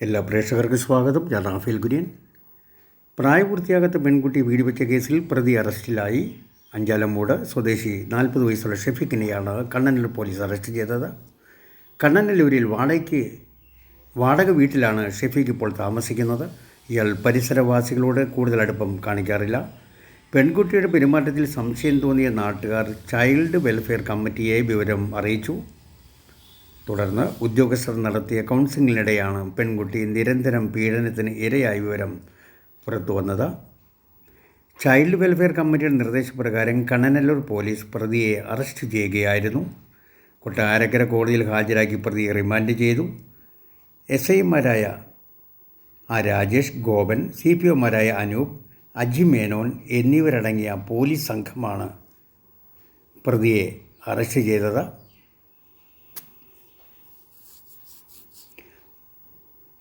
എല്ലാ പ്രേക്ഷകർക്കും സ്വാഗതം. ഞാൻ റാഫേൽ കുര്യൻ പ്രായപൂർത്തിയാകാത്ത പെൺകുട്ടി വീട് വെച്ച കേസിൽ പ്രതി അറസ്റ്റിലായി. അഞ്ചാലമ്മൂട് സ്വദേശി നാൽപ്പത് വയസ്സുള്ള ഷെഫിക്കിനെയാണ് കണ്ണനല്ലൂർ പോലീസ് അറസ്റ്റ് ചെയ്തത്. കണ്ണനല്ലൂരിൽ വാടകയ്ക്ക് വാടക വീട്ടിലാണ് ഷെഫീഖ് ഇപ്പോൾ താമസിക്കുന്നത്. ഇയാൾ പരിസരവാസികളോട് കൂടുതൽ അടുപ്പം കാണിക്കാറില്ല. പെൺകുട്ടിയുടെ പെരുമാറ്റത്തിൽ സംശയം തോന്നിയ നാട്ടുകാർ ചൈൽഡ് വെൽഫെയർ കമ്മിറ്റിയെ വിവരം അറിയിച്ചു. തുടർന്ന് ഉദ്യോഗസ്ഥർ നടത്തിയ കൗൺസിലിനിടെയാണ് പെൺകുട്ടി നിരന്തരം പീഡനത്തിന് ഇരയായ വിവരം പുറത്തുവന്നത്. ചൈൽഡ് വെൽഫെയർ കമ്മിറ്റിയുടെ നിർദ്ദേശപ്രകാരം കണ്ണനല്ലൂർ പോലീസ് പ്രതിയെ അറസ്റ്റ് ചെയ്യുകയായിരുന്നു. കൊട്ടാരക്കര കോടതിയിൽ ഹാജരാക്കി പ്രതിയെ റിമാൻഡ് ചെയ്തു. എസ് ഐമാരായ ആ രാജേഷ് ഗോപൻ സി പി ഒമാരായ അനൂപ് അജി മേനോൻ എന്നിവരടങ്ങിയ പോലീസ് സംഘമാണ് പ്രതിയെ അറസ്റ്റ് ചെയ്തത്.